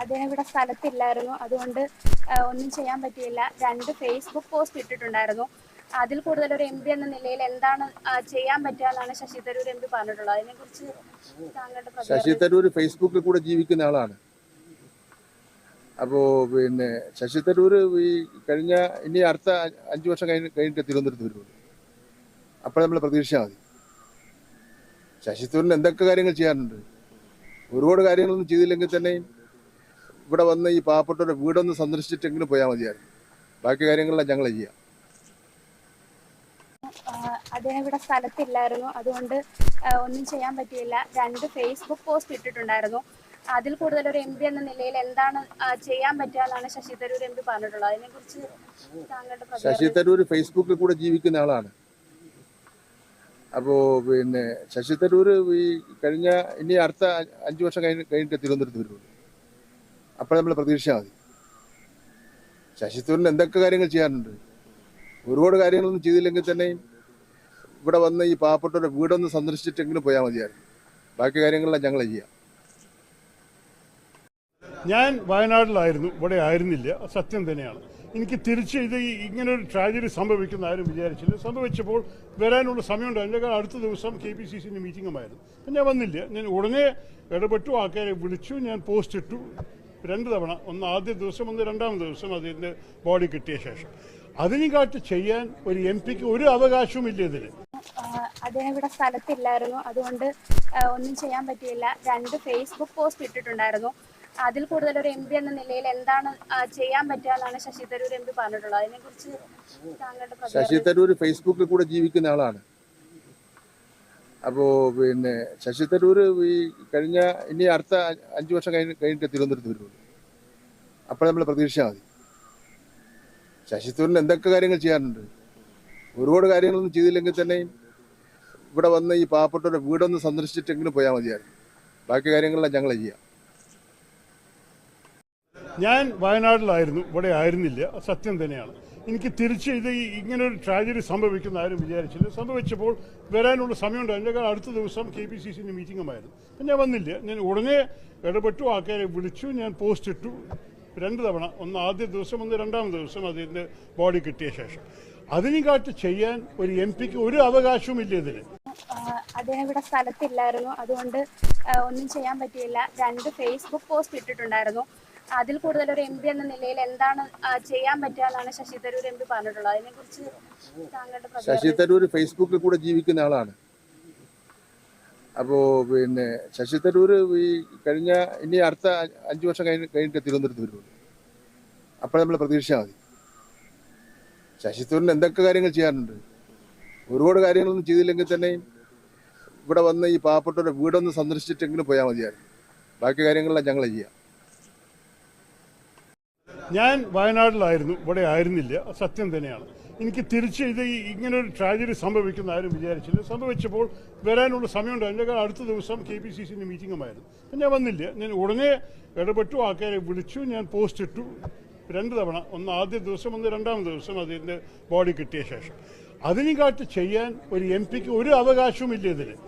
അദ്ദേഹം ഇവിടെ സ്ഥലത്തില്ലായിരുന്നു. അതുകൊണ്ട് ഒന്നും ചെയ്യാൻ പറ്റിയില്ല. രണ്ട് ഫേസ്ബുക്ക് പോസ്റ്റ് ഇട്ടിട്ടുണ്ടായിരുന്നു. അതിൽ കൂടുതൽ ഒരു എം പി എന്ന നിലയിൽ എന്താണ് ചെയ്യാൻ പറ്റുക എന്നാണ് ശശി തരൂർ എം പി പറഞ്ഞിട്ടുള്ളത്. അതിനെ കുറിച്ച് ശശി തരൂർ ഫേസ്ബുക്കിൽ കൂടെ ജീവിക്കുന്ന ആളാണ്. അപ്പോൾ പിന്നെ ശശി തരൂർ ഈ കഴിഞ്ഞ ഇനി അടുത്ത അഞ്ചു അഞ്ച് വർഷം കഴിഞ്ഞ് കഴിഞ്ഞിട്ട് തിരുവനന്തപുരത്ത് വരുള്ളൂ. അപ്പോൾ നമ്മൾ പ്രതീക്ഷിച്ചാൽ മതി. ശശി തരൂരിന് എന്തൊക്കെ കാര്യങ്ങൾ ചെയ്യാനുണ്ട്? ഒരുപാട് കാര്യങ്ങളൊന്നും ചെയ്തില്ലെങ്കിൽ തന്നെയും ഇവിടെ വന്ന് ഈ പാവപ്പെട്ടവരുടെ വീടൊന്ന് സന്ദർശിച്ചിട്ടെങ്കിലും പോയാൽ മതിയായിരുന്നു. ബാക്കി കാര്യങ്ങളെല്ലാം ഞങ്ങൾ ചെയ്യാം. അദ്ദേഹം ഇവിടെ സ്ഥലത്തില്ലായിരുന്നു. അതുകൊണ്ട് ഒന്നും ചെയ്യാൻ പറ്റിയില്ല. രണ്ട് ഫേസ്ബുക്ക് പോസ്റ്റ് ഇട്ടിട്ടുണ്ടായിരുന്നു. അതിൽ കൂടുതൽ ഒരു എം പി എന്ന നിലയിൽ എന്താണ് ചെയ്യാൻ പറ്റുക എന്നാണ് ശശി തരൂർ എം പി പറഞ്ഞിട്ടുള്ളത്. അതിനെ കുറിച്ച് ശശി തരൂർ ഫേസ്ബുക്കിൽ കൂടെ ജീവിക്കുന്ന ആളാണ്. അപ്പോൾ പിന്നെ ശശി തരൂർ ഈ കഴിഞ്ഞ ഇനി അടുത്ത അഞ്ചു വർഷം കഴിഞ്ഞ് കഴിഞ്ഞിട്ട് തിരുവനന്തപുരത്ത് വരുള്ളൂ അപ്പോൾ നമ്മൾ പ്രതീക്ഷിച്ചാൽ മതി. ശശി തരൂരിന് എന്തൊക്കെ കാര്യങ്ങൾ ചെയ്യാനുണ്ട്? ഒരുപാട് കാര്യങ്ങളൊന്നും ചെയ്തില്ലെങ്കിൽ തന്നെയും ഇവിടെ വന്ന് ഈ പാവപ്പെട്ടവരുടെ വീടൊന്ന് സന്ദർശിച്ചിട്ടെങ്കിലും പോയാൽ മതിയായിരുന്നു. ബാക്കി കാര്യങ്ങളെല്ലാം ഞങ്ങൾ ചെയ്യാം. ഞാൻ വയനാട്ടിലായിരുന്നു. ഇവിടെ ആയിരുന്നില്ല. സത്യം തന്നെയാണ്. എനിക്ക് തിരിച്ച് ഇത് ഇങ്ങനെ ഒരു ട്രാജഡി സംഭവിക്കുന്ന ആരും വിചാരിച്ചില്ല. സംഭവിച്ചപ്പോൾ വരാനുള്ള സമയമുണ്ട്. അതിന്റെ അടുത്ത ദിവസം കെ പി സി സിന്റെ മീറ്റിംഗുമായിരുന്നു ഞാൻ വന്നില്ല. ഞാൻ ഉടനെ ഇടപെട്ടു. ആൾക്കാരെ വിളിച്ചു. ഞാൻ പോസ്റ്റ് ഇട്ടു. രണ്ട് തവണ. ഒന്ന് ആദ്യ ദിവസം ഒന്ന് രണ്ടാം ദിവസം അതിന്റെ ബോഡി കിട്ടിയ ശേഷം. അതിനെക്കാട്ട് കാട്ടി ചെയ്യാൻ ഒരു എം പിക്ക് ഒരു അവകാശവും ഇല്ല ഇതിന്. അദ്ദേഹം ഇവിടെ സ്ഥലത്തില്ലായിരുന്നു. അതുകൊണ്ട് ഒന്നും ചെയ്യാൻ പറ്റിയില്ല. രണ്ട് ഫേസ്ബുക്ക് പോസ്റ്റ് ഇട്ടിട്ടുണ്ടായിരുന്നു. അതിൽ കൂടുതൽ ഒരു എം പി എന്ന നിലയിൽ എന്താണ് ചെയ്യാൻ പറ്റുക എന്നാണ് ശശി തരൂർ എം പി പറഞ്ഞിട്ടുള്ളത്. അതിനെക്കുറിച്ച് താങ്കളുടെ ശശി തരൂർ ഫേസ്ബുക്കിൽ കൂടെ ജീവിക്കുന്ന ആളാണ്. അപ്പോൾ പിന്നെ ശശി തരൂർ ഈ കഴിഞ്ഞ ഇനി അടുത്ത അഞ്ചു വർഷം കഴിഞ്ഞ് കഴിഞ്ഞിട്ട് തിരുവനന്തപുരത്ത് വരുള്ളൂ. അപ്പോൾ നമ്മൾ പ്രതീക്ഷിച്ചാൽ മതി. ശശി തരൂരിന് എന്തൊക്കെ കാര്യങ്ങൾ ചെയ്യാനുണ്ട്? ഒരുപാട് കാര്യങ്ങളൊന്നും ചെയ്തില്ലെങ്കിൽ തന്നെയും ഇവിടെ വന്ന് ഈ പാവപ്പെട്ടവരുടെ വീടൊന്ന് സന്ദർശിച്ചിട്ടെങ്കിലും പോയാൽ മതിയായിരുന്നു. ബാക്കി കാര്യങ്ങളെല്ലാം ഞങ്ങൾ ചെയ്യാം. ഞാൻ വയനാട്ടിലായിരുന്നു. ഇവിടെ ആയിരുന്നില്ല. സത്യം തന്നെയാണ്. എനിക്ക് തിരിച്ച് ഇത് ഇങ്ങനൊരു ട്രാജഡി സംഭവിക്കുന്ന ആരും വിചാരിച്ചില്ല. സംഭവിച്ചപ്പോൾ വരാനുള്ള സമയമുണ്ട്. അതിന്റെ അടുത്ത ദിവസം കെ പി സി സിന്റെ മീറ്റിംഗുമായിരുന്നു അപ്പം ഞാൻ വന്നില്ല. ഞാൻ ഉടനെ ഇടപെട്ടു. ആൾക്കാരെ വിളിച്ചു. ഞാൻ പോസ്റ്റ് ഇട്ടു. രണ്ട് തവണ. ഒന്ന് ആദ്യ ദിവസം ഒന്ന് രണ്ടാം ദിവസം അതിന്റെ ബോഡി കിട്ടിയ ശേഷം. അതിനെക്കാട്ട് കാട്ടി ചെയ്യാൻ ഒരു എം പിക്ക് ഒരു അവകാശവും ഇല്ല ഇതിന്. അദ്ദേഹം ഇവിടെ സ്ഥലത്തില്ലായിരുന്നു. അതുകൊണ്ട് ഒന്നും ചെയ്യാൻ പറ്റിയില്ല. രണ്ട് ഫേസ്ബുക്ക് പോസ്റ്റ് ഇട്ടിട്ടുണ്ടായിരുന്നു. അതിൽ കൂടുതൽ ഒരു എം പി എന്ന നിലയിൽ എന്താണ് ചെയ്യാൻ പറ്റുക എന്നാണ് ശശി തരൂർ എം പി പറഞ്ഞിട്ടുള്ളത്. അതിനെക്കുറിച്ച് താങ്കളുടെ ശശി തരൂർ ഫേസ്ബുക്കിൽ കൂടെ ജീവിക്കുന്ന ആളാണ്. അപ്പോൾ പിന്നെ ശശി തരൂർ ഈ കഴിഞ്ഞ ഇനി അടുത്ത അഞ്ചു വർഷം കഴിഞ്ഞ് കഴിഞ്ഞിട്ട് തിരുവനന്തപുരത്ത് വരുള്ളൂ. അപ്പോൾ നമ്മൾ പ്രതീക്ഷിച്ചാൽ മതി. ശശി തരൂരിന് എന്തൊക്കെ കാര്യങ്ങൾ ചെയ്യാനുണ്ട്? ഒരുപാട് കാര്യങ്ങളൊന്നും ചെയ്തില്ലെങ്കിൽ തന്നെയും ഇവിടെ വന്ന് ഈ പാവപ്പെട്ടവരുടെ വീടൊന്ന് സന്ദർശിച്ചിട്ടെങ്കിലും പോയാൽ മതിയായിരുന്നു. ബാക്കി കാര്യങ്ങളെല്ലാം ഞങ്ങൾ ചെയ്യാം. ഞാൻ വയനാട്ടിലായിരുന്നു. ഇവിടെ ആയിരുന്നില്ല. സത്യം തന്നെയാണ്. എനിക്ക് തിരിച്ച് ഇത് ഈ ഇങ്ങനെ ഒരു ട്രാജഡി സംഭവിക്കുന്ന ആരും വിചാരിച്ചില്ല. സംഭവിച്ചപ്പോൾ വരാനുള്ള സമയമുണ്ട്. അതിന്റെ അടുത്ത ദിവസം കെ പി സി സിന്റെ മീറ്റിംഗുമായിരുന്നു ഞാൻ വന്നില്ല. ഞാൻ ഉടനെ ഇടപെട്ടു. ആൾക്കാരെ വിളിച്ചു. ഞാൻ പോസ്റ്റ് ഇട്ടു. രണ്ട് തവണ. ഒന്ന് ആദ്യ ദിവസം ഒന്ന് രണ്ടാം ദിവസം അതിന്റെ ബോഡി കിട്ടിയ ശേഷം. അതിനെക്കാട്ട് ചെയ്യാൻ ഒരു എം പിക്ക് ഒരു അവകാശവും ഇല്ല ഇതിന്.